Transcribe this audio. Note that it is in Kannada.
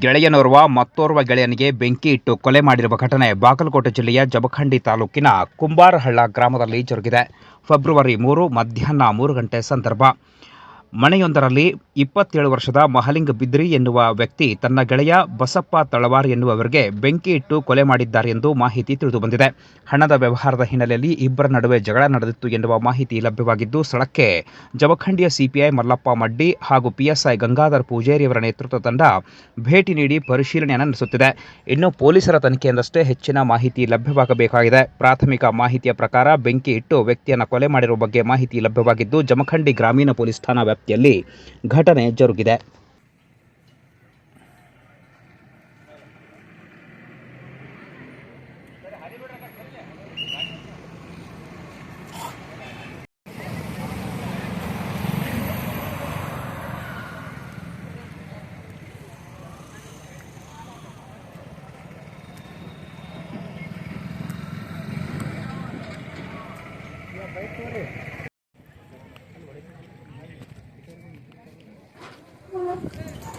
ಗೆಳೆಯನೋರ್ವ ಮತ್ತೋರ್ವ ಗೆಳೆಯನಿಗೆ ಬೆಂಕಿ ಇಟ್ಟು ಕೊಲೆ ಮಾಡಿರುವ ಘಟನೆ ಬಾಗಲಕೋಟೆ ಜಿಲ್ಲೆಯ ಜಮಖಂಡಿ ತಾಲೂಕಿನ ಕುಂಬಾರಹಳ್ಳ ಗ್ರಾಮದಲ್ಲಿ ಜರುಗಿದೆ. ಫೆಬ್ರವರಿ ಮೂರು ಮಧ್ಯಾಹ್ನ ಮೂರು ಗಂಟೆ ಸಂದರ್ಭ. ಮನೆಯೊಂದರಲ್ಲಿ ಇಪ್ಪತ್ತೇಳು ವರ್ಷದ ಮಹಲಿಂಗ್ ಬಿದ್ರಿ ಎನ್ನುವ ವ್ಯಕ್ತಿ ತನ್ನ ಗೆಳೆಯ ಬಸಪ್ಪ ತಳವಾರ್ ಎನ್ನುವವರಿಗೆ ಬೆಂಕಿ ಇಟ್ಟು ಕೊಲೆ ಮಾಡಿದ್ದಾರೆ ಎಂದು ಮಾಹಿತಿ ತಿಳಿದುಬಂದಿದೆ. ಹಣದ ವ್ಯವಹಾರದ ಹಿನ್ನೆಲೆಯಲ್ಲಿ ಇಬ್ಬರ ನಡುವೆ ಜಗಳ ನಡೆದಿತ್ತು ಎನ್ನುವ ಮಾಹಿತಿ ಲಭ್ಯವಾಗಿದ್ದು, ಸ್ಥಳಕ್ಕೆ ಜಮಖಂಡಿಯ ಸಿಪಿಐ ಮಲ್ಲಪ್ಪ ಮಡ್ಡಿ ಹಾಗೂ ಪಿಎಸ್ಐ ಗಂಗಾಧರ್ ಪೂಜೇರಿಯವರ ನೇತೃತ್ವ ತಂಡ ಭೇಟಿ ನೀಡಿ ಪರಿಶೀಲನೆಯನ್ನು ನಡೆಸುತ್ತಿದೆ. ಇನ್ನು ಪೊಲೀಸರ ತನಿಖೆಯಿಂದಷ್ಟೇ ಹೆಚ್ಚಿನ ಮಾಹಿತಿ ಲಭ್ಯವಾಗಬೇಕಾಗಿದೆ. ಪ್ರಾಥಮಿಕ ಮಾಹಿತಿಯ ಪ್ರಕಾರ ಬೆಂಕಿ ಇಟ್ಟು ವ್ಯಕ್ತಿಯನ್ನು ಕೊಲೆ ಮಾಡಿರುವ ಬಗ್ಗೆ ಮಾಹಿತಿ ಲಭ್ಯವಾಗಿದ್ದು, ಜಮಖಂಡಿ ಗ್ರಾಮೀಣ ಪೊಲೀಸ್ ಠಾಣಾ ವ್ಯಾಪ್ತಿಯಲ್ಲಿ ಘಟನೆ ಜರುಗಿದೆ. Uhum.